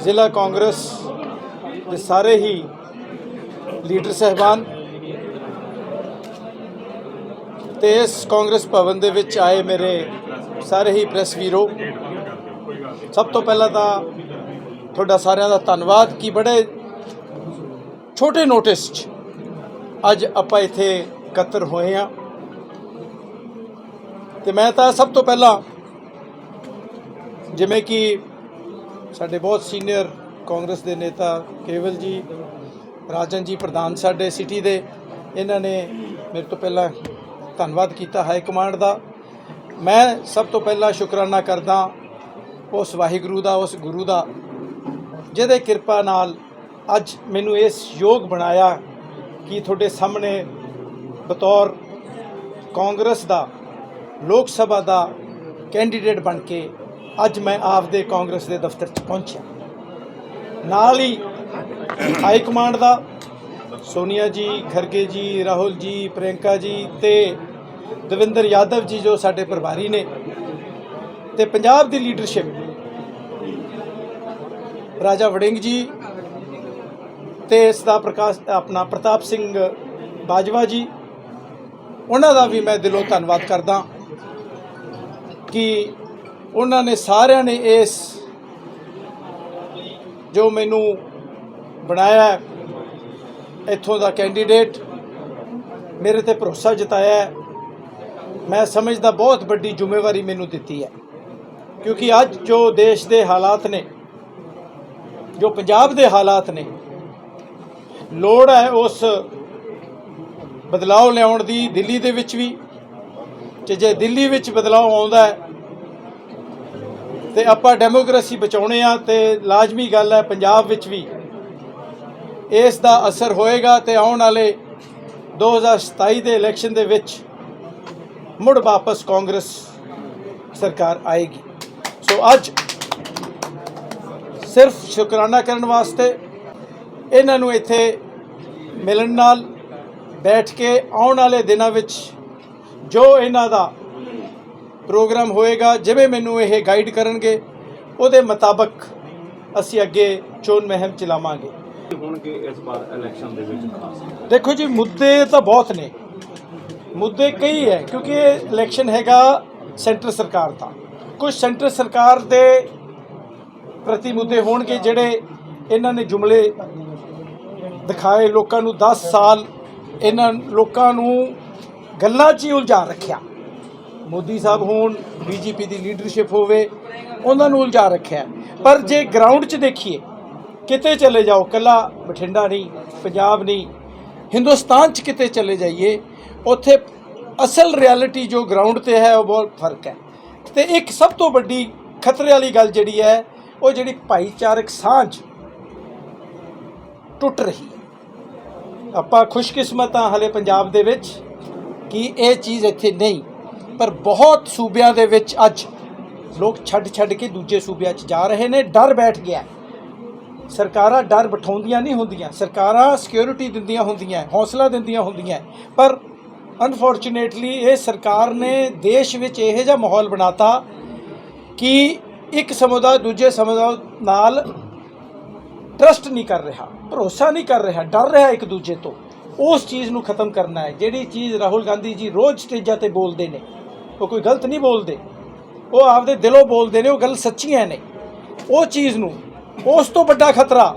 ਜ਼ਿਲ੍ਹਾ ਕਾਂਗਰਸ ਦੇ ਸਾਰੇ ਹੀ ਲੀਡਰ ਸਹਿਬਾਨ ਤੇ ਇਸ ਕਾਂਗਰਸ ਭਵਨ ਦੇ ਵਿੱਚ ਆਏ ਮੇਰੇ ਸਾਰੇ ਹੀ ਪ੍ਰੈਸ ਵੀਰੋ, ਸਭ ਤੋਂ ਪਹਿਲਾਂ ਤਾਂ ਤੁਹਾਡਾ ਸਾਰਿਆਂ ਦਾ ਧੰਨਵਾਦ ਕਿ ਬੜੇ ਛੋਟੇ ਨੋਟਿਸ 'ਚ ਅੱਜ ਆਪਾਂ ਇੱਥੇ ਇਕੱਤਰ ਹੋਏ ਆ ਤੇ ਮੈਂ ਤਾਂ ਸਭ ਤੋਂ ਪਹਿਲਾਂ ਜਿਵੇਂ ਕਿ ਸਾਡੇ ਬਹੁਤ ਸੀਨੀਅਰ ਕਾਂਗਰਸ ਦੇ ਨੇਤਾ ਕੇਵਲ ਜੀ, ਰਾਜਨ ਜੀ ਪ੍ਰਧਾਨ ਸਾਡੇ ਸਿਟੀ ਦੇ, ਇਹਨਾਂ ਨੇ ਮੇਰੇ ਤੋਂ ਪਹਿਲਾਂ ਧੰਨਵਾਦ ਕੀਤਾ ਹਾਈ ਕਮਾਂਡ ਦਾ। ਮੈਂ ਸਭ ਤੋਂ ਪਹਿਲਾਂ ਸ਼ੁਕਰਾਨਾ ਕਰਦਾ ਉਸ ਵਾਹਿਗੁਰੂ ਦਾ, ਉਸ ਗੁਰੂ ਦਾ, ਜਿਹਦੇ ਕਿਰਪਾ ਨਾਲ ਅੱਜ ਮੈਨੂੰ ਇਸ ਯੋਗ ਬਣਾਇਆ ਕਿ ਤੁਹਾਡੇ ਸਾਹਮਣੇ ਬਤੌਰ ਕਾਂਗਰਸ ਦਾ, ਲੋਕ ਸਭਾ ਦਾ ਕੈਂਡੀਡੇਟ ਬਣ ਕੇ ਅੱਜ ਮੈਂ ਆਪਦੇ ਕਾਂਗਰਸ ਦੇ ਦਫ਼ਤਰ 'ਚ ਪਹੁੰਚਿਆ। ਨਾਲ ਹੀ ਹਾਈ ਕਮਾਂਡ ਦਾ ਸੋਨੀਆ ਜੀ, ਖਰਗੇ ਜੀ, ਰਾਹੁਲ ਜੀ, ਪ੍ਰਿਯੰਕਾ ਜੀ ਤੇ ਦਵਿੰਦਰ ਯਾਦਵ ਜੀ ਜੋ ਸਾਡੇ ਪ੍ਰਭਾਰੀ ਨੇ ਤੇ ਪੰਜਾਬ ਦੀ ਲੀਡਰਸ਼ਿਪ। ਰਾਜਾ ਵੜਿੰਗ ਜੀ ਤੇ ਇਸ ਦਾ ਪ੍ਰਕਾਸ਼, ਆਪਣਾ ਪ੍ਰਤਾਪ ਸਿੰਘ ਬਾਜਵਾ ਜੀ, ਉਹਨਾਂ ਦਾ ਵੀ ਮੈਂ ਦਿਲੋਂ ਧੰਨਵਾਦ ਕਰਦਾ ਕਿ ਉਹਨਾਂ ਨੇ ਸਾਰਿਆਂ ਨੇ ਇਸ ਜੋ ਮੈਨੂੰ ਬਣਾਇਆ ਇੱਥੋਂ ਦਾ ਕੈਂਡੀਡੇਟ ਮੇਰੇ ਤੇ ਭਰੋਸਾ ਜਤਾਇਆ ਮੈਂ ਸਮਝਦਾ ਬਹੁਤ ਵੱਡੀ ਜ਼ਿੰਮੇਵਾਰੀ ਮੈਨੂੰ ਦਿੱਤੀ ਹੈ। ਕਿਉਂਕਿ ਅੱਜ ਜੋ ਦੇਸ਼ ਦੇ ਹਾਲਾਤ ਨੇ, ਜੋ ਪੰਜਾਬ ਦੇ ਹਾਲਾਤ ਨੇ, ਲੋੜ ਹੈ ਉਸ ਬਦਲਾਅ ਲਿਆਉਣ ਦੀ, ਦਿੱਲੀ ਦੇ ਵਿੱਚ ਵੀ। ਕਿ ਜੇ ਦਿੱਲੀ ਵਿੱਚ ਬਦਲਾਅ ਆਉਂਦਾ ਹੈ ਤੇ ਆਪਾਂ ਡੈਮੋਕ੍ਰੇਸੀ ਬਚਾਉਣੇ ਆ ਤੇ ਲਾਜ਼ਮੀ ਗੱਲ ਹੈ ਪੰਜਾਬ ਵਿੱਚ ਵੀ ਇਸ ਦਾ ਅਸਰ ਹੋਏਗਾ ਤੇ ਆਉਣ ਵਾਲੇ 2027 ਦੇ ਇਲੈਕਸ਼ਨ ਦੇ ਵਿੱਚ ਮੁੜ ਵਾਪਸ ਕਾਂਗਰਸ ਸਰਕਾਰ ਆਏਗੀ। ਸੋ ਅੱਜ ਸਿਰਫ ਸ਼ੁਕਰਾਨਾ ਕਰਨ ਵਾਸਤੇ ਇਹਨਾਂ ਨੂੰ ਇੱਥੇ ਮਿਲਣ ਨਾਲ ਬੈਠ ਕੇ ਆਉਣ ਵਾਲੇ ਦਿਨਾਂ ਵਿੱਚ ਜੋ ਇਹਨਾਂ ਦਾ ਪ੍ਰੋਗਰਾਮ ਹੋਏਗਾ ਜਿਵੇਂ ਮੈਨੂੰ ਇਹ ਗਾਈਡ ਕਰਨਗੇ ਉਹਦੇ ਮੁਤਾਬਕ ਅਸੀਂ ਅੱਗੇ ਚੋਣ ਮਹਿਮ ਚਲਾਵਾਂਗੇ। ਹੋਣਗੇ ਇਸ ਵਾਰ ਇਲੈਕਸ਼ਨ ਦੇ ਵਿੱਚ ਖਾਸ। ਦੇਖੋ ਜੀ ਮੁੱਦੇ ਤਾਂ ਬਹੁਤ ਨੇ। ਮੁੱਦੇ ਕਈ ਹੈ ਕਿਉਂਕਿ ਇਹ ਇਲੈਕਸ਼ਨ ਹੈਗਾ ਸੈਂਟਰ ਸਰਕਾਰ ਦਾ। ਕੁਝ ਸੈਂਟਰ ਸਰਕਾਰ ਦੇ ਪ੍ਰਤੀ ਮੁੱਦੇ ਹੋਣਗੇ ਜਿਹੜੇ ਇਹਨਾਂ ਨੇ ਜੁਮਲੇ ਦਿਖਾਏ ਲੋਕਾਂ ਨੂੰ 10 ਸਾਲ ਇਹਨਾਂ ਲੋਕਾਂ ਨੂੰ ਗੱਲਾਂ 'ਚ ਹੀ ਉਲਝਾ ਰੱਖਿਆ। ਮੋਦੀ ਸਾਹਿਬ ਹੋਣ, ਬੀਜੇਪੀ ਦੀ ਲੀਡਰਸ਼ਿਪ ਹੋਵੇ, ਉਹਨਾਂ ਨੂੰ ਉਲਝਾ ਰੱਖਿਆ। ਪਰ ਜੇ ਗਰਾਊਂਡ 'ਚ ਦੇਖੀਏ, ਕਿਤੇ ਚਲੇ ਜਾਓ, ਕੱਲਾ ਬਠਿੰਡਾ ਨਹੀਂ, ਪੰਜਾਬ ਨਹੀਂ, ਹਿੰਦੁਸਤਾਨ 'ਚ ਕਿਤੇ ਚਲੇ ਜਾਈਏ, ਉੱਥੇ ਅਸਲ ਰਿਐਲਿਟੀ ਜੋ ਗਰਾਊਂਡ ਤੇ ਹੈ, ਉਹ ਬਹੁਤ ਫ਼ਰਕ ਹੈ। ਤੇ ਇੱਕ ਸਭ ਤੋਂ ਵੱਡੀ ਖਤਰੇ ਵਾਲੀ ਗੱਲ ਜਿਹੜੀ ਹੈ, ਉਹ ਜਿਹੜੀ ਭਾਈਚਾਰਕ ਸਾਂਝ ਟੁੱਟ ਰਹੀ ਹੈ। ਆਪਾਂ ਖੁਸ਼ਕਿਸਮਤ ਹਾਂ ਹਲੇ ਪੰਜਾਬ ਦੇ ਵਿੱਚ ਕਿ ਇਹ ਚੀਜ਼ ਇੱਥੇ ਨਹੀਂ। ਪਰ ਬਹੁਤ ਸੂਬਿਆਂ ਦੇ ਵਿੱਚ ਅੱਜ ਲੋਕ ਛੱਡ ਛੱਡ ਕੇ ਦੂਜੇ ਸੂਬਿਆਂ 'ਚ ਜਾ ਰਹੇ ਨੇ। ਡਰ ਬੈਠ ਗਿਆ ਸਰਕਾਰਾਂ ਡਰ ਬਿਠਾਉਂਦੀਆਂ ਨਹੀਂ ਹੁੰਦੀਆਂ। ਸਰਕਾਰਾਂ ਸਿਕਿਉਰਿਟੀ ਦਿੰਦੀਆਂ ਹੁੰਦੀਆਂ, ਹੌਸਲਾ ਦਿੰਦੀਆਂ ਹੁੰਦੀਆਂ। ਪਰ ਅਨਫੋਰਚੂਨੇਟਲੀ ਇਹ ਸਰਕਾਰ ਨੇ ਦੇਸ਼ ਵਿੱਚ ਇਹੋ ਜਿਹਾ ਮਾਹੌਲ ਬਣਾਤਾ ਕਿ ਇੱਕ ਸਮੁਦਾਇ ਦੂਜੇ ਸਮੁਦਾਇ ਨਾਲ ਟਰਸਟ ਨਹੀਂ ਕਰ ਰਿਹਾ, ਭਰੋਸਾ ਨਹੀਂ ਕਰ ਰਿਹਾ, ਡਰ ਰਿਹਾ ਇੱਕ ਦੂਜੇ ਤੋਂ। ਉਸ ਚੀਜ਼ ਨੂੰ ਖਤਮ ਕਰਨਾ ਹੈ। ਜਿਹੜੀ ਚੀਜ਼ ਰਾਹੁਲ ਗਾਂਧੀ ਜੀ ਰੋਜ਼ ਸਟੇਜਾਂ ਤੇ ਬੋਲਦੇ ਨੇ ਉਹ ਕੋਈ ਗਲਤ ਨਹੀਂ ਬੋਲਦੇ। ਉਹ ਆਪਦੇ ਦਿਲੋਂ ਬੋਲਦੇ ਨੇ, ਉਹ ਗੱਲ ਸੱਚੀਆਂ ਨੇ। ਉਹ ਚੀਜ਼ ਨੂੰ, ਉਸ ਤੋਂ ਵੱਡਾ ਖਤਰਾ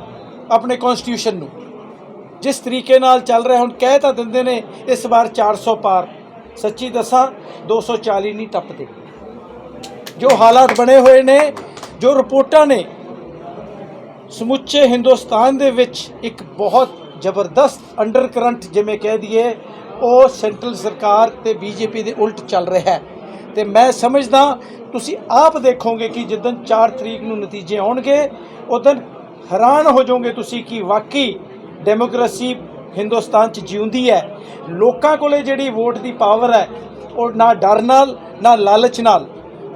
ਆਪਣੇ ਕਨਸਟੀਟਿਊਸ਼ਨ ਨੂੰ। ਜਿਸ ਤਰੀਕੇ ਨਾਲ ਚੱਲ ਰਿਹਾ, ਹੁਣ ਕਹਿ ਤਾਂ ਦਿੰਦੇ ਨੇ, ਇਸ ਵਾਰ 400 ਪਾਰ। ਸੱਚੀ ਦੱਸਾਂ 240 ਨਹੀਂ ਟੱਪਦੇ। ਜੋ ਹਾਲਾਤ ਬਣੇ ਹੋਏ ਨੇ, ਜੋ ਰਿਪੋਰਟਾਂ ਨੇ, ਸਮੁੱਚੇ ਹਿੰਦੁਸਤਾਨ ਦੇ ਵਿੱਚ ਇੱਕ ਬਹੁਤ ਜ਼ਬਰਦਸਤ ਅੰਡਰ ਕਰੰਟ ਜਿਵੇਂ ਕਹਿ ਦਈਏ, ਉਹ ਸੈਂਟਰਲ ਸਰਕਾਰ ਤੇ ਬੀਜੇਪੀ ਦੇ ਉਲਟ ਚੱਲ ਰਿਹਾ ਹੈ। ਤੇ ਮੈਂ ਸਮਝਦਾ ਤੁਸੀਂ ਆਪ ਦੇਖੋਗੇ ਕਿ ਜਦੋਂ 4 ਤਰੀਕ ਨੂੰ ਨਤੀਜੇ ਆਉਣਗੇ ਉਦੋਂ ਹੈਰਾਨ ਹੋ ਜਾਓਗੇ ਤੁਸੀਂ ਕਿ ਵਾਕਈ ਡੈਮੋਕ੍ਰੇਸੀ ਹਿੰਦੁਸਤਾਨ 'ਚ ਜਿਉਂਦੀ ਹੈ। ਲੋਕਾਂ ਕੋਲੇ ਜਿਹੜੀ ਵੋਟ ਦੀ ਪਾਵਰ ਹੈ, ਉਹ ਨਾ ਡਰ ਨਾਲ, ਨਾ ਲਾਲਚ ਨਾਲ,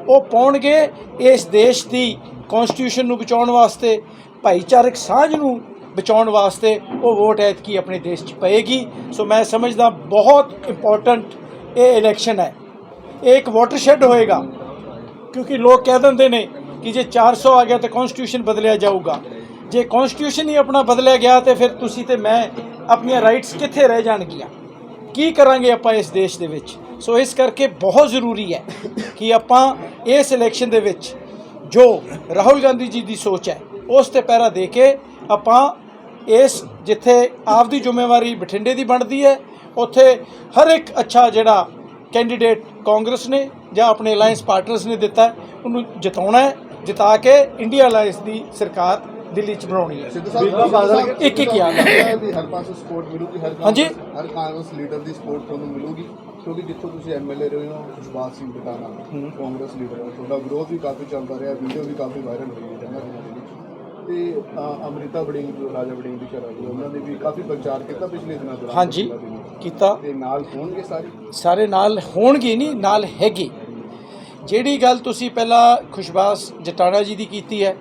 ਉਹ ਪਾਉਣਗੇ ਇਸ ਦੇਸ਼ ਦੀ ਕਨਸਟੀਟਿਊਸ਼ਨ ਨੂੰ ਬਚਾਉਣ ਵਾਸਤੇ, ਭਾਈਚਾਰਕ ਸਾਂਝ ਨੂੰ ਬਚਾਉਣ ਵਾਸਤੇ ਉਹ ਵੋਟ ਐਤਕੀ ਆਪਣੇ ਦੇਸ਼ 'ਚ ਪਏਗੀ। ਸੋ ਮੈਂ ਸਮਝਦਾ ਬਹੁਤ ਇੰਪੋਰਟੈਂਟ ਇਹ ਇਲੈਕਸ਼ਨ ਹੈ। ਇਹ ਇੱਕ ਵਾਟਰਸ਼ੈਡ ਹੋਏਗਾ, ਕਿਉਂਕਿ ਲੋਕ ਕਹਿ ਦਿੰਦੇ ਨੇ ਕਿ ਜੇ 400 ਆ ਗਿਆ ਤਾਂ ਕਨਸਟੀਟਿਊਸ਼ਨ ਬਦਲਿਆ ਜਾਊਗਾ। ਜੇ ਕਨਸਟੀਟਿਊਸ਼ਨ ਹੀ ਆਪਣਾ ਬਦਲਿਆ ਗਿਆ ਤੇ ਫਿਰ ਤੁਸੀਂ ਤੇ ਮੈਂ ਆਪਣੀਆਂ ਰਾਈਟਸ ਕਿੱਥੇ ਰਹਿ ਜਾਣਗੀਆਂ? ਕੀ ਕਰਾਂਗੇ ਆਪਾਂ ਇਸ ਦੇਸ਼ ਦੇ ਵਿੱਚ? ਸੋ ਇਸ ਕਰਕੇ ਬਹੁਤ ਜ਼ਰੂਰੀ ਹੈ ਕਿ ਆਪਾਂ ਇਸ ਇਲੈਕਸ਼ਨ ਦੇ ਵਿੱਚ ਜੋ ਰਾਹੁਲ ਗਾਂਧੀ ਜੀ ਦੀ ਸੋਚ ਹੈ, ਉਸ ਤੇ ਪਹਿਰਾ ਦੇ ਕੇ ਆਪਾਂ ਇਸ ਜਿੱਥੇ ਆਪ ਦੀ ਜ਼ਿੰਮੇਵਾਰੀ ਬਠਿੰਡੇ ਦੀ ਬਣਦੀ ਹੈ, ਉੱਥੇ ਹਰ ਇੱਕ ਅੱਛਾ ਜਿਹੜਾ ਕੈਂਡੀਡੇਟ ਕਾਂਗਰਸ ਨੇ ਜਾਂ ਆਪਣੇ ਅਲਾਈਅੰਸ ਪਾਰਟਨਰਸ ਨੇ ਦਿੱਤਾ ਉਹਨੂੰ ਜਿਤਾਉਣਾ ਹੈ ਜਿਤਾ ਕੇ ਇੰਡੀਆ ਅਲਾਈਅੰਸ ਦੀ ਸਰਕਾਰ ਦਿੱਲੀ 'ਚ ਬਣਾਉਣੀ ਹੈ ਸਿੱਧੂ ਸਾਹਿਬ ਇੱਕ ਇੱਕ ਯਾਦ ਹੈ। ਵੀ ਹਰ ਪਾਸੇ ਸਪੋਰਟ ਮਿਲੂਗੀ ਹਰ ਹਾਂਜੀ। ਹਰ ਕਾਂਗਰਸ ਲੀਡਰ ਦੀ ਸਪੋਰਟ ਤੁਹਾਨੂੰ ਮਿਲੂਗੀ ਕਿਉਂਕਿ ਜਿੱਥੋਂ ਤੁਸੀਂ ਐਮਐਲਏ ਰਹੇ ਹੋ ਖੁਸ਼ਬਾਜ਼ ਸਿੰਘ ਬਟਾਣਾ ਕਾਂਗਰਸ ਲੀਡਰ ਹੈ ਤੁਹਾਡਾ ਵਿਰੋਧ ਵੀ ਕਾਫੀ ਚੱਲਦਾ ਰਿਹਾ ਵੀਡੀਓ ਵੀ ਕਾਫੀ ਵਾਇਰਲ ਹੋਈ ਹੈ ਜਗ੍ਹਾ ਜਗ੍ਹਾ ਦੇ ਵਿੱਚ ਤੇ ਅੰਮ੍ਰਿਤਾ ਬੜਿੰਗ ਜੋ ਰਾਜਾ ਬੜਿੰਗ ਦੀ ਘਰ ਵਾਲੀ ਉਹਨਾਂ ਨੇ ਵੀ ਕਾਫੀ ਪ੍ਰਚਾਰ ਕੀਤਾ ਪਿਛਲੇ ਦਿਨਾਂ ਦੌਰਾਨ। ਹਾਂਜੀ। ਕੀਤਾ। ਤੇ ਨਾਲ ਹੋਣਗੇ ਸਾਰੇ? ਸਾਰੇ ਨਾਲ ਹੋਣਗੇ ਨਹੀਂ ਨਾਲ ਹੈਗੇ। ਜਿਹੜੀ ਗੱਲ ਤੁਸੀਂ ਪਹਿਲਾਂ ਖੁਸ਼ਬਾਸ ਜਟਾਣਾ ਜੀ ਦੀ ਕੀਤੀ ਹੈ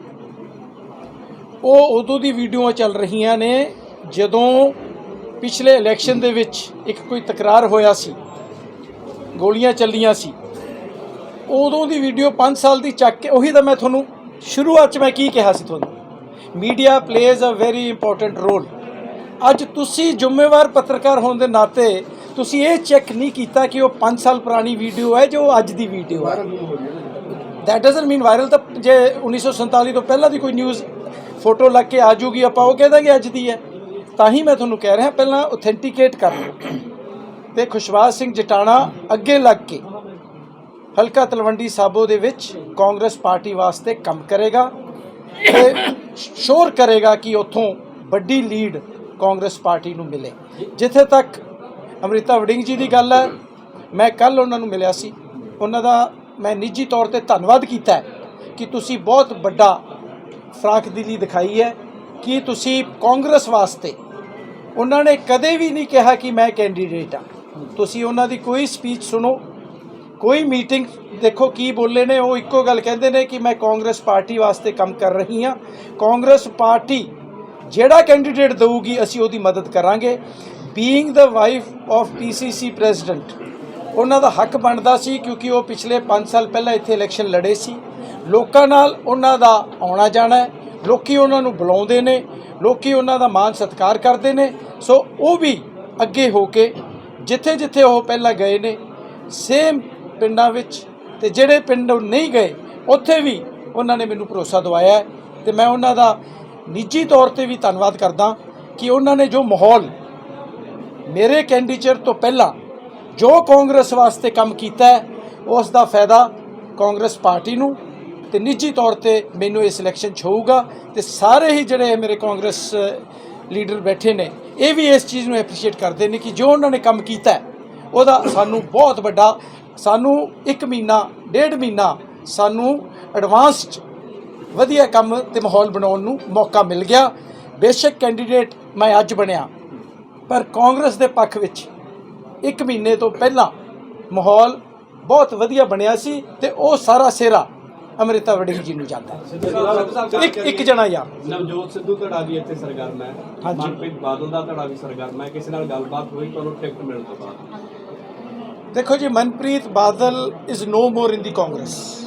ਉਹ ਉਦੋਂ ਦੀ ਵੀਡੀਓਆਂ ਚੱਲ ਰਹੀਆਂ ਨੇ ਜਦੋਂ ਪਿਛਲੇ ਇਲੈਕਸ਼ਨ ਦੇ ਵਿੱਚ ਇੱਕ ਕੋਈ ਤਕਰਾਰ ਹੋਇਆ ਸੀ ਗੋਲੀਆਂ ਚੱਲੀਆਂ ਸੀ। ਉਦੋਂ ਦੀ ਵੀਡੀਓ 5 ਸਾਲ ਦੀ ਚੱਕ ਕੇ ਉਹੀ ਤਾਂ ਮੈਂ ਤੁਹਾਨੂੰ ਸ਼ੁਰੂਆਤ 'ਚ ਮੈਂ ਕੀ ਕਿਹਾ ਸੀ ਤੁਹਾਨੂੰ? Media plays a very important role ਅੱਜ ਤੁਸੀਂ ਜ਼ਿੰਮੇਵਾਰ ਪੱਤਰਕਾਰ ਹੋਣ ਦੇ ਨਾਤੇ ਤੁਸੀਂ ਇਹ ਚੈੱਕ ਨਹੀਂ ਕੀਤਾ ਕਿ ਉਹ 5 ਸਾਲ ਪੁਰਾਣੀ ਵੀਡੀਓ ਹੈ ਜੋ ਅੱਜ ਦੀ ਵੀਡੀਓ ਹੈ। ਦੈਟ ਡਸਨਟ ਮੀਨ ਵਾਇਰਲ ਤਾਂ ਜੇ 1947 ਤੋਂ ਪਹਿਲਾਂ ਦੀ ਕੋਈ ਨਿਊਜ਼ ਫੋਟੋ ਲੱਗ ਕੇ ਆ ਜੂਗੀ, ਆਪਾਂ ਉਹ ਕਹਿ ਦਾਂਗੇ ਅੱਜ ਦੀ ਹੈ। ਤਾਂ ਹੀ ਮੈਂ ਤੁਹਾਨੂੰ ਕਹਿ ਰਿਹਾ, ਪਹਿਲਾਂ ਆਥੈਂਟੀਕੇਟ ਕਰ ਲਓ। ਤੇ ਖੁਸ਼ਵਾਸ ਸਿੰਘ ਜਟਾਣਾ ਅੱਗੇ ਲੱਗ ਕੇ ਹਲਕਾ ਤਲਵੰਡੀ ਸਾਬੋ ਦੇ ਵਿੱਚ ਕਾਂਗਰਸ ਪਾਰਟੀ ਵਾਸਤੇ ਕੰਮ ਕਰੇਗਾ। ਤੇ ਸ਼ੋਰ ਕਰੇਗਾ ਕਿ ਉੱਥੋਂ ਵੱਡੀ ਲੀਡ ਕਾਂਗਰਸ ਪਾਰਟੀ ਨੂੰ ਮਿਲੇ। ਜਿੱਥੇ ਤੱਕ ਅਮ੍ਰਿਤਾ ਵਡਿੰਗ ਜੀ ਦੀ ਗੱਲ ਹੈ, ਮੈਂ ਕੱਲ ਉਹਨਾਂ ਨੂੰ ਮਿਲਿਆ ਸੀ। ਉਹਨਾਂ ਦਾ ਮੈਂ ਨਿੱਜੀ ਤੌਰ ਤੇ ਧੰਨਵਾਦ ਕੀਤਾ ਕਿ ਤੁਸੀਂ ਬਹੁਤ ਵੱਡਾ ਫਰਾਕ ਦਿਲੀ ਦਿਖਾਈ ਹੈ। ਕਿ ਤੁਸੀਂ ਕਾਂਗਰਸ ਵਾਸਤੇ ਉਹਨਾਂ ਨੇ ਕਦੇ ਵੀ ਨਹੀਂ ਕਿਹਾ ਕਿ ਮੈਂ ਕੈਂਡੀਡੇਟ ਹਾਂ? ਤੁਸੀਂ ਉਹਨਾਂ ਦੀ ਕੋਈ ਸਪੀਚ ਸੁਣੋ। ਕੋਈ ਮੀਟਿੰਗ ਦੇਖੋ ਕੀ ਬੋਲੇ ਨੇ, ਉਹ ਇੱਕੋ ਗੱਲ ਕਹਿੰਦੇ ਨੇ ਕਿ ਮੈਂ ਕਾਂਗਰਸ ਪਾਰਟੀ ਵਾਸਤੇ ਕੰਮ ਕਰ ਰਹੀ ਹਾਂ। ਕਾਂਗਰਸ ਪਾਰਟੀ ਜਿਹੜਾ ਕੈਂਡੀਡੇਟ ਦੇਊਗੀ, ਅਸੀਂ ਉਹਦੀ ਮਦਦ ਕਰਾਂਗੇ। Being the wife of PCC president ਉਹਨਾਂ ਦਾ ਹੱਕ ਬਣਦਾ ਸੀ ਕਿਉਂਕਿ ਉਹ ਪਿਛਲੇ 5 ਸਾਲ ਪਹਿਲਾਂ ਇੱਥੇ ਇਲੈਕਸ਼ਨ ਲੜੇ ਸੀ। ਲੋਕਾਂ ਨਾਲ ਉਹਨਾਂ ਦਾ ਆਉਣਾ ਜਾਣਾ ਹੈ। ਲੋਕੀ ਉਹਨਾਂ ਨੂੰ ਬੁਲਾਉਂਦੇ ਨੇ, ਲੋਕੀ ਉਹਨਾਂ ਦਾ ਮਾਣ ਸਤਿਕਾਰ ਕਰਦੇ ਨੇ। ਸੋ ਉਹ ਵੀ ਅੱਗੇ ਹੋ ਕੇ ਜਿੱਥੇ ਜਿੱਥੇ ਉਹ ਪਹਿਲਾਂ ਗਏ ਨੇ ਸੇਮ ਪਿੰਡਾਂ ਵਿੱਚ ਤੇ ਜਿਹੜੇ ਪਿੰਡ ਨਹੀਂ ਗਏ, ਉੱਥੇ ਵੀ ਉਹਨਾਂ ਨੇ ਮੈਨੂੰ ਭਰੋਸਾ ਦਵਾਇਆ ਹੈ ਤੇ ਮੈਂ ਉਹਨਾਂ ਦਾ ਨਿੱਜੀ ਤੌਰ ਤੇ ਵੀ ਧੰਨਵਾਦ ਕਰਦਾ ਕਿ ਉਹਨਾਂ ਨੇ ਜੋ ਮਾਹੌਲ ਮੇਰੇ ਕੈਂਡੀਡੇਟ ਤੋਂ ਪਹਿਲਾਂ ਜੋ ਕਾਂਗਰਸ ਵਾਸਤੇ ਕੰਮ ਕੀਤਾ ਉਸ ਦਾ ਫਾਇਦਾ ਕਾਂਗਰਸ ਪਾਰਟੀ ਨੂੰ ਤੇ ਨਿੱਜੀ ਤੌਰ ਤੇ ਮੈਨੂੰ ਇਸ ਇਲੈਕਸ਼ਨ 'ਚ ਹੋਊਗਾ ਤੇ ਸਾਰੇ ਹੀ ਜਿਹੜੇ ਮੇਰੇ ਕਾਂਗਰਸ ਲੀਡਰ ਬੈਠੇ ਨੇ, ਇਹ ਵੀ ਇਸ ਚੀਜ਼ ਨੂੰ ਐਪਰੀਸ਼ੀਏਟ ਕਰਦੇ ਨੇ ਕਿ ਜੋ ਉਹਨਾਂ ਨੇ ਕੰਮ ਕੀਤਾ ਉਹਦਾ ਸਾਨੂੰ ਬਹੁਤ ਵੱਡਾ ਸਾਨੂੰ 1 ਮਹੀਨਾ ਡੇਢ ਮਹੀਨਾ ਸਾਨੂੰ ਐਡਵਾਂਸ 'ਚ ਵਧੀਆ ਕੰਮ ਤੇ ਮਾਹੌਲ ਬਣਾਉਣ ਨੂੰ ਮੌਕਾ ਮਿਲ ਗਿਆ। ਬੇਸ਼ੱਕ ਕੈਂਡੀਡੇਟ ਮੈਂ ਅੱਜ ਬਣਿਆ ਪਰ ਕਾਂਗਰਸ ਦੇ ਪੱਖ ਵਿੱਚ ਇੱਕ ਮਹੀਨੇ ਤੋਂ ਪਹਿਲਾਂ ਮਾਹੌਲ ਬਹੁਤ ਵਧੀਆ ਬਣਿਆ ਸੀ ਤੇ ਉਹ ਸਾਰਾ ਸਿਹਰਾ ਅਮ੍ਰਿਤਾ ਵੜਿੰਗ ਜੀ ਨੂੰ ਜਾਂਦਾ। ਇੱਕ ਇੱਕ ਜਣਾ ਯਾਰ। ਨਵਜੋਤ ਸਿੱਧੂ ਧੜਾ ਵੀ ਇੱਥੇ ਸਰਗਰਮ ਹੈ। ਮਨਪ੍ਰੀਤ ਬਾਦਲ ਦਾ ਧੜਾ ਵੀ ਸਰਗਰਮ ਹੈ। ਕਿਸੇ ਨਾਲ ਗੱਲਬਾਤ ਹੋਈ ਤੁਹਾਨੂੰ ਟਿਕਟ ਮਿਲਣ ਤੋਂ ਬਾਅਦ। ਦੇਖੋ ਜੀ Manpreet Badal is no more in the Congress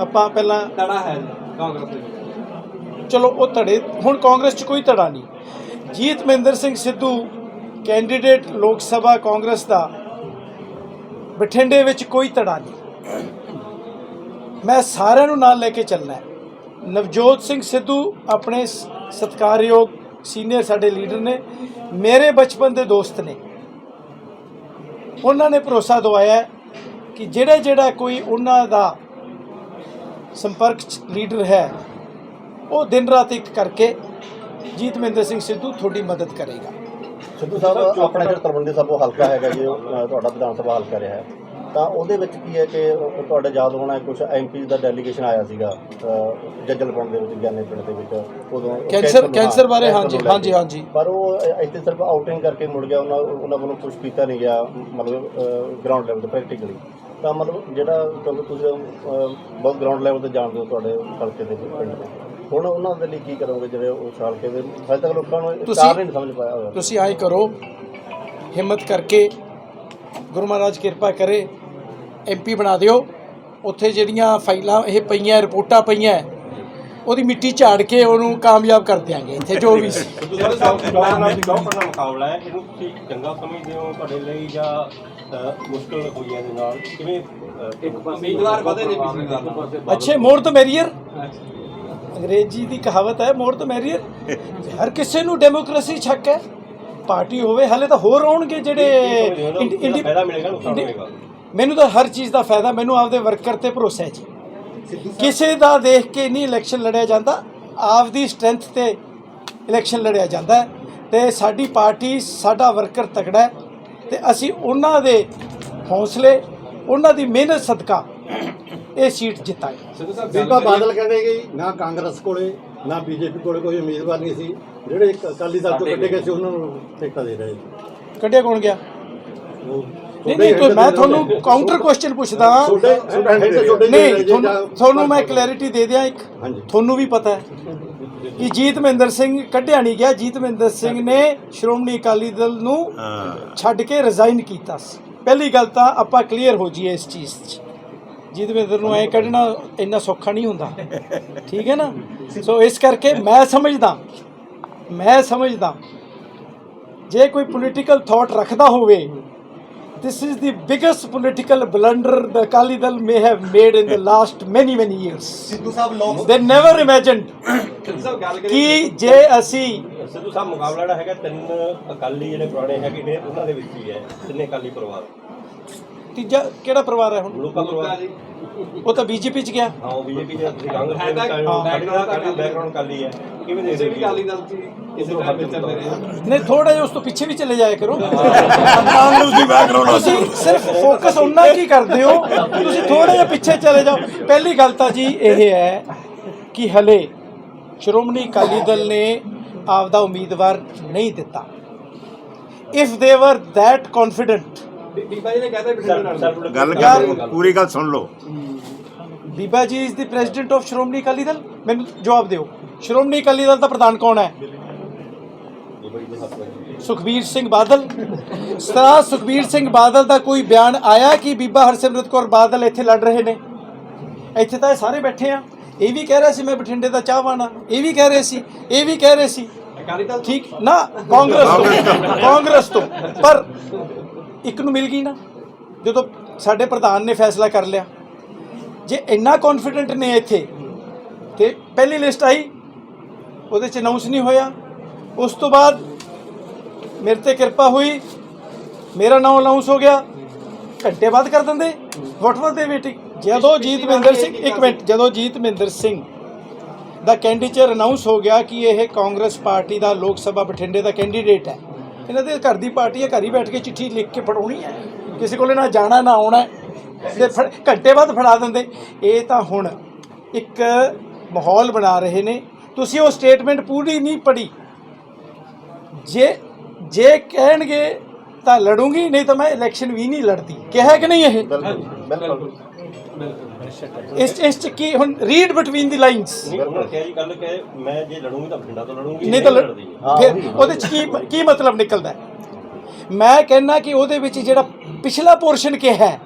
ਆਪਾਂ ਪਹਿਲਾਂ ਧੜਾ ਹੈ ਕਾਂਗਰਸ ਦੇ ਵਿੱਚ। ਚਲੋ ਉਹ ਧੜੇ ਹੁਣ ਕਾਂਗਰਸ 'ਚ ਕੋਈ ਧੜਾ ਨਹੀਂ। ਜੀਤ ਮਹਿੰਦਰ ਸਿੰਘ ਸਿੱਧੂ ਕੈਂਡੀਡੇਟ ਲੋਕ ਸਭਾ ਕਾਂਗਰਸ ਦਾ ਬਠਿੰਡੇ ਵਿੱਚ ਕੋਈ ਧੜਾ ਨਹੀਂ। ਮੈਂ ਸਾਰਿਆਂ ਨੂੰ ਨਾਲ ਲੈ ਕੇ ਚੱਲਣਾ ਹੈ। ਨਵਜੋਤ ਸਿੰਘ ਸਿੱਧੂ ਆਪਣੇ ਸ- ਸਤਿਕਾਰਯੋਗ ਸੀਨੀਅਰ ਸਾਡੇ ਲੀਡਰ ਨੇ ਮੇਰੇ ਬਚਪਨ ਦੇ ਦੋਸਤ ਨੇ। ਉਹਨਾਂ ਨੇ ਭਰੋਸਾ ਦਵਾਇਆ ਹੈ ਕਿ ਜਿਹੜਾ ਜਿਹੜਾ ਕੋਈ ਉਹਨਾਂ ਦਾ ਸੰਪਰਕ 'ਚ ਲੀਡਰ ਹੈ ਉਹ ਦਿਨ ਰਾਤ ਇੱਕ ਕਰਕੇ ਜੀਤ ਮਹਿੰਦਰ ਸਿੰਘ ਸਿੱਧੂ ਤੁਹਾਡੀ ਮਦਦ ਕਰੇਗਾ। ਸਿੱਧੂ ਸਾਹਿਬ ਆਪਣਾ ਜਿਹੜਾ ਤਲਵੰਡੀ ਸਾਬੋ ਹਲਕਾ ਹੈਗਾ ਜੀ ਉਹ, ਤੁਹਾਡਾ ਵਿਧਾਨ ਸਭਾ ਹਲਕਾ ਰਿਹਾ ਹੈ। ਤਾਂ ਉਹਦੇ ਵਿੱਚ ਕੀ ਹੈ ਕਿ ਉਹ ਤੁਹਾਡੇ ਯਾਦ ਹੋਣਾ ਕੁਝ ਐਮਪੀ ਦਾ ਡੈਲੀਗੇਸ਼ਨ ਆਇਆ ਸੀਗਾ ਜੱਜਲ ਪਿੰਡ ਦੇ ਵਿੱਚ ਗਿਆਨੇ ਪਿੰਡ ਦੇ ਵਿੱਚ ਉਦੋਂ ਕੈਂਸਰ ਕੈਂਸਰ ਬਾਰੇ ਹਾਂਜੀ ਹਾਂਜੀ ਕੇ। ਹਾਂਜੀ। ਪਰ ਉਹ ਇੱਥੇ ਸਿਰਫ ਆਊਟਿੰਗ ਕਰਕੇ ਮੁੜ ਗਿਆ ਉਹਨਾਂ ਉਹਨਾਂ ਵੱਲੋਂ ਕੁਝ ਕੀਤਾ ਨਹੀਂ ਗਿਆ ਮਤਲਬ ਗਰਾਊਂਡ ਲੈਵਲ ਤੇ ਪ੍ਰੈਕਟੀਕਲੀ ਤਾਂ ਮਤਲਬ ਜਿਹੜਾ ਤੁਹਾਨੂੰ ਤੁਸੀਂ ਬਹੁਤ ਗਰਾਊਂਡ ਲੈਵਲ ਤੇ ਜਾਣਦੇ ਹੋ ਤੁਹਾਡੇ ਹਲਕੇ ਦੇ ਪਿੰਡ ਦੇ। ਹੁਣ ਉਹਨਾਂ ਦੇ ਲਈ ਕੀ ਕਰੋਗੇ ਜਿਹੜੇ ਉਸ ਹਲਕੇ ਦੇ? ਹਜੇ ਤੱਕ ਲੋਕਾਂ ਨੂੰ ਹੀ ਨਹੀਂ ਸਮਝ ਪਾਇਆ ਹੋਇਆ। ਤੁਸੀਂ ਆਏ ਕਰੋ ਹਿੰਮਤ ਕਰਕੇ ਗੁਰੂ ਮਹਾਰਾਜ ਕਿਰਪਾ ਕਰੇ ਐਮਪੀ ਬਣਾ ਦਿਓ। ਉੱਥੇ ਜਿਹੜੀਆਂ ਫਾਈਲਾਂ ਇਹ ਪਈਆਂ ਰਿਪੋਰਟਾਂ ਪਈਆਂ ਉਹਦੀ ਮਿੱਟੀ ਝਾੜ ਕੇ ਉਹਨੂੰ ਕਾਮਯਾਬ ਕਰ ਦਿਆਂਗੇ। ਇੱਥੇ ਜੋ ਵੀ ਸੀ। ਦੂਸਰਾ ਸਾਹਿਬ ਗੌਰ ਨਾਲ ਗੌਰ ਨਾਲ ਮੁਕਾਬਲਾ ਹੈ ਇਹਨੂੰ ਤੁਸੀਂ ਚੰਗਾ ਸਮਝਦੇ ਹੋ ਤੁਹਾਡੇ ਲਈ ਜਾਂ ਅ, ਮੁਸ਼ਕਲ ਹੋਈਆਂ ਦੇ ਨਾਲ? ਕਿਵੇਂ ਅ, ਇੱਕ ਉਮੀਦਵਾਰ ਵਧੇ ਨੇ ਪਿਛਲੀ ਵਾਰ। ਅੱਛੇ ਮੋਰ ਤੋਂ ਮੈਰੀਅਰ ਅੰਗਰੇਜ਼ੀ ਦੀ ਕਹਾਵਤ ਹੈ ਮੋਰ ਤੋਂ ਮੈਰੀਅਰ ਹਰ ਕਿਸੇ ਨੂੰ ਡੈਮੋਕ੍ਰੇਸੀ ਛੱਕ ਹੈ। ਪਾਰਟੀ ਹੋਵੇ ਹਲੇ ਤਾਂ ਹੋਰ ਆਉਣਗੇ ਜਿਹੜੇ ਇੰਡੀ- ਜਿਹੜਾ ਇੰਡੀ- ਫਾਇਦਾ ਮਿਲੇਗਾ ਨੁਕਸਾਨ ਇੰਡੀ- ਹੋਏਗਾ ਮੈਨੂੰ ਤਾਂ ਹਰ ਚੀਜ਼ ਦਾ ਫਾਇਦਾ ਮੈਨੂੰ ਆਪਦੇ ਵਰਕਰ ਤੇ ਭਰੋਸਾ ਹੈ ਜੀ। ਕਿਸੇ ਦਾ ਦੇਖ ਕੇ ਨਹੀਂ ਇਲੈਕਸ਼ਨ ਲੜਿਆ ਜਾਂਦਾ ਆਪਦੀ ਸਟਰੈਂਥ ਤੇ ਇਲੈਕਸ਼ਨ ਲੜਿਆ ਜਾਂਦਾ ਤੇ ਸਾਡੀ ਪਾਰਟੀ ਸਾਡਾ ਵਰਕਰ ਤਕੜਾ ਹੈ ਤੇ ਅਸੀਂ ਉਹਨਾਂ ਦੇ ਹੌਸਲੇ ਉਹਨਾਂ ਦੀ ਮਿਹਨਤ ਸਦਕਾ ਇਹ ਸੀਟ ਜਿੱਤਾਂਗੇ। ਸਿੱਧੂ ਸਾਹਿਬ ਬੀਬਾ ਬਾਦਲ ਕਹਿੰਦੇ ਕਿ ਨਾ ਕਾਂਗਰਸ ਕੋਲੇ ਨਾ ਬੀਜੇਪੀ ਕੋਲੇ ਕੋਈ ਉਮੀਦਵਾਰ ਨਹੀਂ ਸੀ। ਜਿਹੜੇ ਇੱਕ ਅਕਾਲੀ ਦਲ ਤੋਂ ਕੱਢੇ ਗਏ ਸੀ ਉਹਨਾਂ ਨੂੰ ਟਿਕਟਾਂ ਦੇ ਰਹੇ ਕੱਢਿਆ ਕੌਣ ਗਿਆ? ਨਹੀਂ ਨਹੀਂ ਕੋਈ ਮੈਂ ਤੁਹਾਨੂੰ ਕਾਊਂਟਰ ਕੁਐਸਚਨ ਪੁੱਛਦਾ ਹਾਂ। ਨਹੀਂ ਤੁਹਾਨੂੰ ਤੁਹਾਨੂੰ ਮੈਂ ਕਲੈਰਿਟੀ ਦੇ ਦਿਆਂ ਇੱਕ। ਤੁਹਾਨੂੰ ਵੀ ਪਤਾ ਹੈ ਕਿ ਜੀਤ ਮਹਿੰਦਰ ਸਿੰਘ ਕੱਢਿਆ ਨਹੀਂ ਗਿਆ। ਜੀਤ ਮਹਿੰਦਰ ਸਿੰਘ ਨੇ ਸ਼੍ਰੋਮਣੀ ਅਕਾਲੀ ਦਲ ਨੂੰ ਛੱਡ ਕੇ ਰਿਜ਼ਾਈਨ ਕੀਤਾ ਸੀ। ਪਹਿਲੀ ਗੱਲ ਤਾਂ ਆਪਾਂ ਕਲੀਅਰ ਹੋ ਜਾਈਏ ਇਸ ਚੀਜ਼ 'ਚ। ਜੀਤ ਮਹਿੰਦਰ ਨੂੰ ਐ ਕੱਢਣਾ ਇੰਨਾ ਸੌਖਾ ਨਹੀਂ ਹੁੰਦਾ। ਠੀਕ ਹੈ ਨਾ? ਸੋ ਇਸ ਕਰਕੇ ਮੈਂ ਸਮਝਦਾ ਮੈਂ ਸਮਝਦਾ ਜੇ ਕੋਈ ਪੋਲੀਟੀਕਲ ਥਾਟ ਰੱਖਦਾ ਹੋਵੇ this is the biggest political blunder the Akali Dal may have made in the last many many years Sidhu ਸਾਹਿਬ ਲੋਕ they never imagined ਸਿੱਧੂ ਸਾਹਿਬ ਗੱਲ ਕਿ ਜੇ ਅਸੀਂ ਸਿੱਧੂ ਸਾਹਿਬ ਮੁਕਾਬਲਾ ਜਿਹੜਾ ਹੈਗਾ ਤਿੰਨ ਅਕਾਲੀ ਜਿਹੜੇ ਪੁਰਾਣੇ ਹੈਗੇ ਨੇ ਉਹਨਾਂ ਦੇ ਵਿੱਚ ਹੀ ਹੈ ਤਿੰਨੇ ਅਕਾਲੀ ਪਰਿਵਾਰ ਤੀਜਾ ਕਿਹੜਾ ਪਰਿਵਾਰ ਹੈ ਹੁਣ ਲੋਕਾਂ ਪਰਿਵਾਰ ਉਹ ਤਾਂ ਬੀਜੇਪੀ ਚ ਗਿਆ। ਹਾਂ ਉਹ ਬੀਜੇਪੀ ਦੇ ਤੁਸੀਂ ਕਾਂਗਰਸ ਹੈ ਤਾਂ- ਦੇ ਹਾਂ। ਬੈਕਗ੍ਰਾਉਂਡ ਬੈਕਗ੍ਰਾਉਂਡ ਅਕਾਲੀ ਹੈ। ਕਿਵੇਂ ਦੇ ਕਿਸੇ ਵੀ ਸਕਦੇ ਅਕਾਲੀ ਦਲ ਚ ਕਿਸੇ ਟਾਈਮ ਤੇ ਚੱਲ ਰਹੇ। ਆ ਨਹੀਂ ਥੋੜਾ ਜਿਹਾ ਉਸ ਤੋਂ ਪਿੱਛੇ ਵੀ ਚਲੇ ਜਾਇਆ ਕਰੋ। ਤੁਸੀਂ ਸਿਰਫ ਫੋਕਸ ਉਹਨਾਂ ਕੀ ਕਰਦੇ ਹੋ? ਤੁਸੀਂ ਥੋੜਾ ਜਿਹਾ ਪਿੱਛੇ ਚਲੇ ਜਾਓ। ਪਹਿਲੀ ਗੱਲ ਤਾਂ ਜੀ ਇਹ ਹੈ ਕਿ ਹਲੇ ਸ਼੍ਰੋਮਣੀ ਅਕਾਲੀ ਦਲ ਨੇ ਆਪਦਾ ਉਮੀਦਵਾਰ ਨਹੀਂ ਦਿੱਤਾ। ਇਫ ਦੇ ਵਰ confident ਬੀ- ਬੀਬਾ ਜੀ ਨੇ ਨਾਲ ਗੱਲ ਕਰ ਪੂਰੀ ਗੱਲ ਸੁਣ ਲਓ। ਬੀਬਾ ਜੀ is the president of Shiromani Akali Dal? ਮੈਨੂੰ ਜਵਾਬ ਦਿਓ। ਸ਼੍ਰੋਮਣੀ ਅਕਾਲੀ ਦਲ ਦਾ ਪ੍ਰਧਾਨ ਕੌਣ ਹੈ? ਸੁਖਬੀਰ ਸਿੰਘ ਬਾਦਲ। ਸਤਾ ਸੁਖਬੀਰ ਸਿੰਘ ਬਾਦਲ ਦਾ ਕੋਈ ਬਿਆਨ ਆਇਆ ਕਿ ਬੀਬਾ ਹਰਸਿਮਰਤ ਕੌਰ ਬਾਦਲ ਇੱਥੇ ਲੜ ਰਹੇ ਨੇ? ਇੱਥੇ ਤਾਂ ਇਹ ਸਾਰੇ ਬੈਠੇ ਆ। ਇਹ ਵੀ ਕਹਿ ਰਿਹਾ ਸੀ ਮੈਂ ਬਠਿੰਡੇ ਦਾ ਚਾਹਵਾਨ ਆ। ਇਹ ਵੀ ਕਹਿ ਰਹੇ ਸੀ ਇਹ ਵੀ ਕਹਿ ਰਹੇ ਸੀ। ਅਕਾਲੀ ਦਲ ਠੀਕ? ਨਾ ਕਾਂਗਰਸ ਤੋਂ। ਕਾਂਗਰਸ ਤੋਂ। ਪਰ ਇੱਕ ਨੂੰ ਮਿਲ ਗਈ ਨਾ ਜਦੋਂ ਸਾਡੇ ਪ੍ਰਧਾਨ ਨੇ ਫੈਸਲਾ ਕਰ ਲਿਆ। ਜੇ ਇੰਨਾ ਕੌਨਫੀਡੈਂਟ ਨੇ ਇੱਥੇ ਤੇ ਪਹਿਲੀ ਲਿਸਟ ਆਈ ਉਹਦੇ ਚ ਅਨਾਉਂਸ ਨਹੀਂ ਹੋਇਆ। ਉਸ ਤੋਂ ਬਾਅਦ ਮੇਰੇ ਤੇ ਕਿਰਪਾ ਹੋਈ ਮੇਰਾ ਨਾਮ ਅਨਾਉਂਸ ਹੋ ਗਿਆ ਘੰਟੇ ਬਾਅਦ ਕਰ ਦਿੰਦੇ। ਵਾਟ ਵਾਸ ਦੇ ਵੇਟਿੰਗ ਜਦੋਂ ਜੀਤ ਮਹਿੰਦਰ ਸਿੰਘ ਇੱਕ ਮਿੰਟ ਜਦੋਂ ਜੀਤ ਮਹਿੰਦਰ ਸਿੰਘ ਦਾ ਕੈਂਡੀਡੇਟ ਅਨਾਉਂਸ ਹੋ ਗਿਆ ਕਿ ਇਹ ਕਾਂਗਰਸ ਪਾਰਟੀ ਦਾ ਲੋਕ ਸਭਾ ਬਠਿੰਡੇ ਦਾ ਕੈਂਡੀਡੇਟ ਹੈ। ਇਹਨਾਂ ਦੇ ਘਰ ਦੀ ਪਾਰਟੀ ਹੈ, ਘਰ ਹੀ ਬੈਠ ਕੇ ਚਿੱਠੀ ਲਿਖ ਕੇ ਫੜਾਉਣੀ ਹੈ। ਕਿਸੇ ਕੋਲੇ ਨਾ ਜਾਣਾ, ਨਾ ਆਉਣਾ ਹੈ। ਤੇ ਫੜ- ਘੰਟੇ ਬਾਅਦ ਫੜਾ ਦਿੰਦੇ। ਇਹ ਤਾਂ ਹੁਣ ਇੱਕ ਮਾਹੌਲ ਬਣਾ ਰਹੇ ਨੇ। ਤੁਸੀਂ ਉਹ ਸਟੇਟਮੈਂਟ ਪੂਰੀ ਨਹੀਂ ਪੜ੍ਹੀ। ਜੇ ਜੇ ਕਹਿਣਗੇ ਤਾਂ ਲੜੂੰਗੀ ਨਹੀਂ ਤਾਂ ਮੈਂ ਇਲੈਕਸ਼ਨ ਵੀ ਨਹੀਂ ਲੜਦੀ ਕਿਹਾ ਕਿ ਨਹੀਂ ਇਹ ਬਿਲਕੁਲ ਬਿਲਕੁਲ ਇਸ ਇਸ ਚ ਕੀ ਹੁਣ ਰੀਡ ਬਿਟਵੀਨ ਦੀ ਲਾਈਨਸ ਨਹੀਂ ਉਹਨਾਂ ਨੇ ਕਿਹਾ ਜੀ ਕੱਲ ਕਿ ਮੈਂ ਜੇ ਲੜੂੰਗੀ ਤਾਂ ਬਠਿੰਡਾ ਤੋਂ ਲੜੂੰਗੀ ਨਹੀਂ ਤਾਂ ਲੜ- ਲੜਦੀ ਹੈ। ਹਾਂ, ਫਿਰ ਉਹੀ। ਉਹਦੇ ਚ ਕੀ ਕੀ ਮਤਲਬ ਨਿਕਲਦਾ ਹੈ? ਮੈਂ ਕਹਿੰਨਾ ਕਿ ਉਹਦੇ ਵਿੱਚ ਜਿਹੜਾ ਪਿਛਲਾ ਪੋਰਸ਼ਨ ਕਿਹਾ ਹੈ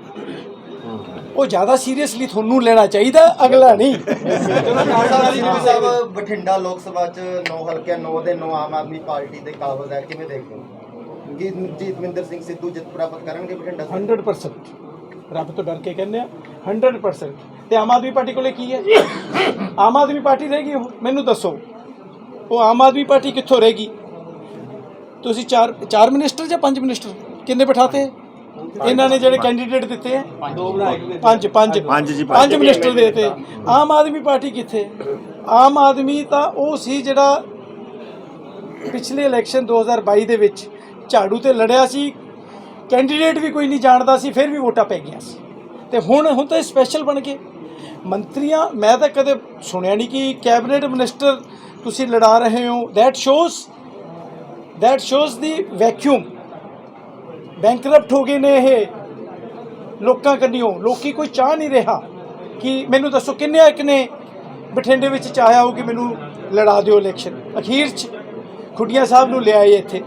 ਉਹ ਜ਼ਿਆਦਾ ਸੀਰੀਅਸਲੀ ਤੁਹਾਨੂੰ ਲੈਣਾ ਚਾਹੀਦਾ ਅਗਲਾ ਨਹੀਂ ਸਾਹਿਬ ਬਠਿੰਡਾ ਲੋਕ ਸਭਾ ਚ 9 ਹਲਕਿਆਂ 9 ਦੇ 9 ਆਮ ਆਦਮੀ ਪਾਰਟੀ ਦੇ ਕਾਬਜ਼ ਹੈ ਕਿਵੇਂ ਦੇਖਦੇ ਹੋ ਕਿ ਜੀਤਵਿੰਦਰ ਸਿੰਘ ਸਿੱਧੂ ਜਿੱਤ ਪ੍ਰਾਪਤ ਕਰਨਗੇ ਬਠਿੰਡਾ ਤੋਂ 100% ਰੱਬ ਤੋਂ ਡਰ ਕੇ ਕਹਿੰਦੇ ਆ 100% ਤੇ ਆਮ ਆਦਮੀ ਪਾਰਟੀ ਕੋਲੇ ਕੀ ਹੈ? ਆਮ ਆਦਮੀ ਪਾਰਟੀ ਰਹੇਗੀ ਉਹ? ਮੈਨੂੰ ਦੱਸੋ। ਉਹ ਆਮ ਆਦਮੀ ਪਾਰਟੀ ਕਿੱਥੋਂ ਰਹੇਗੀ? ਤੁਸੀਂ ਚਾਰ ਚਾਰ ਮਿਨਿਸਟਰ ਜਾਂ ਪੰਜ ਮਿਨਿਸਟਰ ਕਿੰਨੇ ਬਿਠਾਤੇ? ਇਹਨਾਂ ਨੇ ਜਿਹੜੇ ਕੈਂਡੀਡੇਟ ਦਿੱਤੇ ਆ? ਪੰਜ ਪੰਜ। ਪੰਜ ਜੀ, ਪੰਜ। ਪੰਜ ਮਿਨਿਸਟਰ ਦੇਤੇ। ਆਮ ਆਦਮੀ ਪਾਰਟੀ ਕਿੱਥੇ? ਆਮ ਆਦਮੀ ਤਾਂ ਉਹ ਸੀ ਜਿਹੜਾ ਪਿਛਲੇ ਇਲੈਕਸ਼ਨ 2022 ਦੇ ਵਿੱਚ ਝਾੜੂ ਤੇ ਲੜਿਆ ਸੀ ਕੈਂਡੀਡੇਟ ਵੀ ਕੋਈ ਨਹੀਂ ਜਾਣਦਾ ਸੀ, ਫਿਰ ਵੀ ਵੋਟਾਂ ਪੈ ਗਈਆਂ ਸੀ। ਤੇ ਹੁਣ ਹੁਣ ਤਾਂ ਸਪੈਸ਼ਲ ਬਣ ਗਏ। ਮੰਤਰੀਆਂ, ਮੈਂ ਤਾਂ ਕਦੇ ਸੁਣਿਆ ਨਹੀਂ ਕਿ ਕੈਬਨਿਟ ਮਿਨਿਸਟਰ ਤੁਸੀਂ ਲੜਾ ਰਹੇ ਹੋ। That shows that shows the vacuum bankrupt ਹੋ ਗਏ ਨੇ ਇਹ ਲੋਕਾਂ ਕੰਨਿਓ। ਲੋਕੀ ਕੋਈ ਚਾਹ ਨਹੀਂ ਰਿਹਾ ਕਿ ਮੈਨੂੰ ਦੱਸੋ ਕਿੰਨੇ ਇੱਕ ਨੇ ਬਠਿੰਡੇ ਵਿੱਚ ਚਾਹਿਆ ਹੋ ਕਿ ਮੈਨੂੰ ਲੜਾ ਦਿਓ ਇਲੈਕਸ਼ਨ ਅਖੀਰ 'ਚ ਖੁੱਡੀਆਂ ਸਾਹਿਬ ਨੂੰ ਲਿਆਏ ਇੱਥੇ।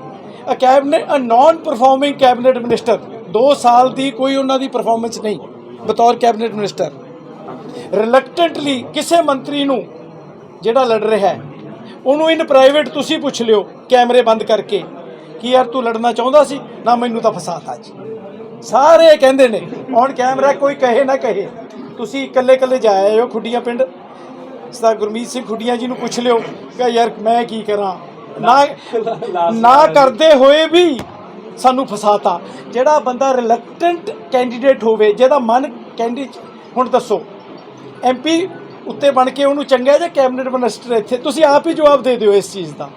Cabinet a non performing cabinet minister 2 ਸਾਲ ਦੀ ਕੋਈ ਉਹਨਾਂ ਦੀ ਪਰਫਾਰਮੈਂਸ ਨਹੀਂ, ਬਤੌਰ ਕੈਬਨਿਟ ਮਿਨਿਸਟਰ ਰਿਲੈਕਟੈਂਟਲੀ ਕਿਸੇ ਮੰਤਰੀ ਨੂੰ ਜਿਹੜਾ ਲੜ ਰਿਹਾ ਹੈ, ਉਹਨੂੰ ਇਨ ਪ੍ਰਾਈਵੇਟ ਤੁਸੀਂ ਪੁੱਛ ਲਿਓ ਕੈਮਰੇ ਬੰਦ ਕਰਕੇ ਕਿ ਯਾਰ ਤੂੰ ਲੜਨਾ ਚਾਹੁੰਦਾ ਸੀ, ਨਾ ਮੈਨੂੰ ਤਾਂ ਫਸਾਤਾ ਜੀ। ਸਾਰੇ ਕਹਿੰਦੇ ਨੇ ਔਨ ਕੈਮਰਾ ਕੋਈ ਕਹੇ ਨਾ ਕਹੇ, ਤੁਸੀਂ ਇਕੱਲੇ ਇਕੱਲੇ ਜਾ ਆਏ ਹੋ ਖੁੱਡੀਆਂ ਪਿੰਡ। ਸਦਾ ਗੁਰਮੀਤ ਸਿੰਘ ਖੁੱਡੀਆਂ ਜੀ ਨੂੰ ਪੁੱਛ ਲਿਓ ਕਿ ਯਾਰ ਮੈਂ ਕੀ ਕਰਾਂ? ਨਾ ਨਾ ਕਰਦੇ ਹੋਏ ਵੀ ਸਾਨੂੰ ਫਸਾਤਾ। ਜਿਹੜਾ ਬੰਦਾ ਰਿਲੈਕਟੈਂਟ ਕੈਂਡੀਡੇਟ ਹੋਵੇ ਜਿਹਦਾ ਮਨ ਕੈਂਡੀਡੇਟ ਹੁਣ ਦੱਸੋ ਐਮਪੀ ਉੱਤੇ ਬਣ ਕੇ ਉਹਨੂੰ ਚੰਗਾ ਜਾਂ ਕੈਬਨਿਟ ਮਿਨਿਸਟਰ ਇੱਥੇ? ਤੁਸੀਂ ਆਪ ਹੀ ਜਵਾਬ ਦੇ ਦਿਓ ਇਸ ਚੀਜ਼ ਦਾ।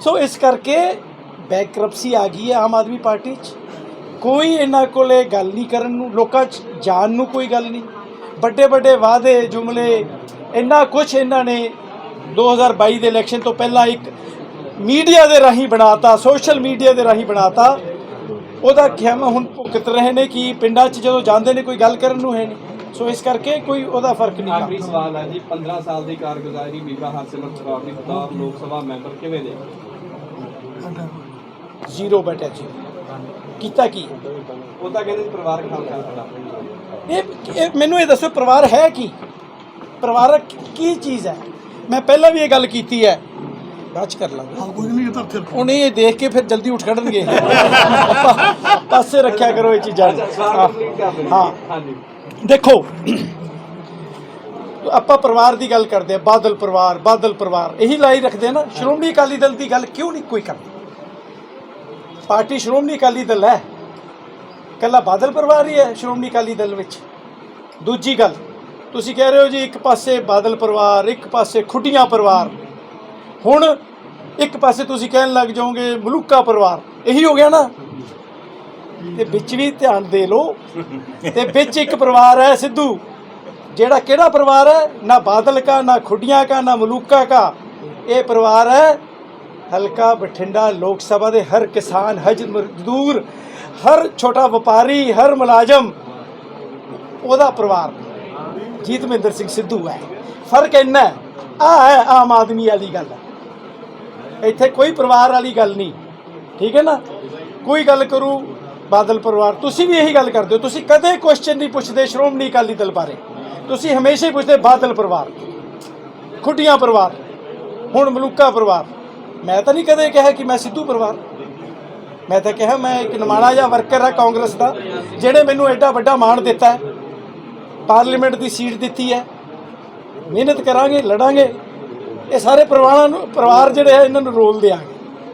ਸੋ ਇਸ ਕਰਕੇ ਬੈਕਰਪਸੀ ਆ ਗਈ ਹੈ ਆਮ ਆਦਮੀ ਪਾਰਟੀ 'ਚ। ਕੋਈ ਇਹਨਾਂ ਕੋਲੇ ਗੱਲ ਨਹੀਂ ਕਰਨ ਨੂੰ ਲੋਕਾਂ 'ਚ ਜਾਣ ਨੂੰ ਕੋਈ ਗੱਲ ਨਹੀਂ। ਵੱਡੇ ਵੱਡੇ ਵਾਅਦੇ ਜੁਮਲੇ ਇੰਨਾ ਕੁਝ ਇਹਨਾਂ ਨੇ 2022 ਦੇ ਇਲੈਕਸ਼ਨ ਤੋਂ ਪਹਿਲਾਂ ਇੱਕ ਮੀਡੀਆ ਦੇ ਰਾਹੀਂ ਬਣਾਤਾ ਸੋਸ਼ਲ ਮੀਡੀਆ ਦੇ ਰਾਹੀਂ ਬਣਾਤਾ। ਉਹਦਾ ਖਿਆਮਾ ਹੁਣ ਭੁਗਤ ਰਹੇ ਨੇ ਕਿ ਪਿੰਡਾਂ 'ਚ ਜਦੋਂ ਜਾਂਦੇ ਨੇ ਕੋਈ ਗੱਲ ਕਰਨ ਨੂੰ ਹੈ ਨਹੀਂ। ਸੋ ਇਸ ਕਰਕੇ ਕੋਈ ਉਹਦਾ ਫ਼ਰਕ ਨਹੀਂ ਆਖਰੀ ਸਵਾਲ ਹੈ ਜੀ 15 ਸਾਲ ਦੀ ਕਾਰਗੁਜ਼ਾਰੀ ਬੀਬਾ ਹਰਸਿਮਰਤ ਕੌਰ ਦੀ ਲੋਕ ਸਭਾ ਮੈਂਬਰ ਕਿਵੇਂ ਦੇ ਜ਼ੀਰੋ ਬਟਾ ਜੀ। ਕੀਤਾ ਕੀ? ਉਹ ਤਾਂ ਕਹਿੰਦੇ ਪਰਿਵਾਰਕ ਖਾਲਸਾ ਸਾਡਾ। ਇਹ ਇਹ ਮੈਨੂੰ ਇਹ ਦੱਸੋ ਪਰਿਵਾਰ ਹੈ ਕੀ? ਪਰਿਵਾਰਕ ਕੀ ਚੀਜ਼ ਹੈ? ਮੈਂ ਪਹਿਲਾਂ ਵੀ ਇਹ ਗੱਲ ਕੀਤੀ ਹੈ ਬਾਅਦ ਚ ਕਰ ਲਾਂਗੇ। ਹਾਂ ਕੋਈ ਨਹੀਂ ਇਹ ਤਾਂ ਫਿਰ ਉਹਨੇ ਇਹ ਦੇਖ ਕੇ ਫਿਰ ਜਲਦੀ ਉੱਠ ਖੜਨਗੇ ਪਾਸੇ ਰੱਖਿਆ ਕਰੋ ਇਹ ਚੀਜ਼ਾਂ ਹਾਂ ਦੇਖੋ ਆਪਾਂ ਪਰਿਵਾਰ ਦੀ ਗੱਲ ਕਰਦੇ ਆ ਬਾਦਲ ਪਰਿਵਾਰ ਬਾਦਲ ਪਰਿਵਾਰ ਇਹੀ ਲਾਈ ਰੱਖਦੇ ਆ ਨਾ ਸ਼੍ਰੋਮਣੀ ਅਕਾਲੀ ਦਲ ਦੀ ਗੱਲ ਕਿਉਂ ਨਹੀਂ ਕੋਈ ਕਰਦਾ? ਪਾਰਟੀ ਸ਼੍ਰੋਮਣੀ ਅਕਾਲੀ ਦਲ ਹੈ। ਕੱਲਾ ਬਾਦਲ ਪਰਿਵਾਰ ਹੀ ਹੈ ਸ਼੍ਰੋਮਣੀ ਅਕਾਲੀ ਦਲ ਵਿੱਚ। ਦੂਜੀ ਗੱਲ ਤੁਸੀਂ ਕਹਿ ਰਹੇ ਹੋ ਜੀ ਇੱਕ ਪਾਸੇ ਬਾਦਲ ਪਰਿਵਾਰ ਇੱਕ ਪਾਸੇ ਖੁੱਡੀਆਂ ਪਰਿਵਾਰ। ਹੁਣ ਇੱਕ ਪਾਸੇ ਤੁਸੀਂ ਕਹਿਣ ਲੱਗ ਜਾਓਗੇ ਮਲੂਕਾ ਪਰਿਵਾਰ, ਇਹੀ ਹੋ ਗਿਆ ਨਾ। ਤੇ ਵਿੱਚ ਵੀ ਧਿਆਨ ਦੇ ਲਓ। ਤੇ ਵਿੱਚ ਇੱਕ ਪਰਿਵਾਰ ਹੈ ਸਿੱਧੂ, ਜਿਹੜਾ ਕਿਹੜਾ ਪਰਿਵਾਰ ਹੈ? ਨਾ ਬਾਦਲ ਕਾ, ਨਾ ਖੁੱਡੀਆਂ ਕਾ, ਨਾ ਮਲੂਕਾ ਕਾ। ਇਹ ਪਰਿਵਾਰ ਹੈ ਹਲਕਾ ਬਠਿੰਡਾ ਲੋਕ ਸਭਾ ਦੇ ਹਰ ਕਿਸਾਨ ਹਜ ਮਜ਼ਦੂਰ, ਹਰ ਛੋਟਾ ਵਪਾਰੀ, ਹਰ ਮੁਲਾਜ਼ਮ, ਉਹਦਾ ਪਰਿਵਾਰ। ਜੀਤਮਿੰਦਰ ਸਿੰਘ ਸਿੱਧੂ ਹੈ। ਫ਼ਰਕ ਇੰਨਾ ਹੈ ਆ ਹੈ ਆਮ ਆਦਮੀ ਵਾਲੀ ਗੱਲ ਹੈ। ਇੱਥੇ ਕੋਈ ਪਰਿਵਾਰ ਵਾਲੀ ਗੱਲ ਨਹੀਂ। ਠੀਕ ਹੈ ਨਾ? ਕੋਈ ਗੱਲ ਕਰੂ, ਬਾਦਲ ਪਰਿਵਾਰ। ਤੁਸੀਂ ਵੀ ਇਹੀ ਗੱਲ ਕਰਦੇ ਹੋ। ਤੁਸੀਂ ਕਦੇ ਕੁਐਸਚਨ ਨਹੀਂ ਪੁੱਛਦੇ, ਸ਼੍ਰੋਮਣੀ ਅਕਾਲੀ ਦਲ ਬਾਰੇ। ਤੁਸੀਂ ਹਮੇਸ਼ਾ ਹੀ ਪੁੱਛਦੇ, ਬਾਦਲ ਪਰਿਵਾਰ, ਖੁੱਡੀਆਂ ਪਰਿਵਾਰ, ਹੁਣ ਮਲੂਕਾ ਪਰਿਵਾਰ। ਮੈਂ ਤਾਂ ਨਹੀਂ ਕਦੇ ਕਿਹਾ ਕਿ ਮੈਂ ਸਿੱਧੂ ਪਰਿਵਾਰ। ਮੈਂ ਤਾਂ ਕਿਹਾ ਮੈਂ ਇੱਕ ਨਿਮਾਣਾ ਜਿਹਾ ਵਰਕਰ ਆ ਕਾਂਗਰਸ ਦਾ ਜਿਹੜੇ ਮੈਨੂੰ ਐਡਾ ਵੱਡਾ ਮਾਣ ਦਿੱਤਾ ਹੈ। ਪਾਰਲੀਮੈਂਟ ਦੀ ਸੀਟ ਦਿੱਤੀ ਹੈ। ਮਿਹਨਤ ਕਰਾਂਗੇ, ਲੜਾਂਗੇ। ਇਹ ਸਾਰੇ ਪਰਿਵਾਰਾਂ ਨੂੰ ਪਰਿਵਾਰ ਜਿਹੜੇ ਆ ਇਹਨਾਂ ਨੂੰ ਰੋਲ ਦਿਆਂਗੇ।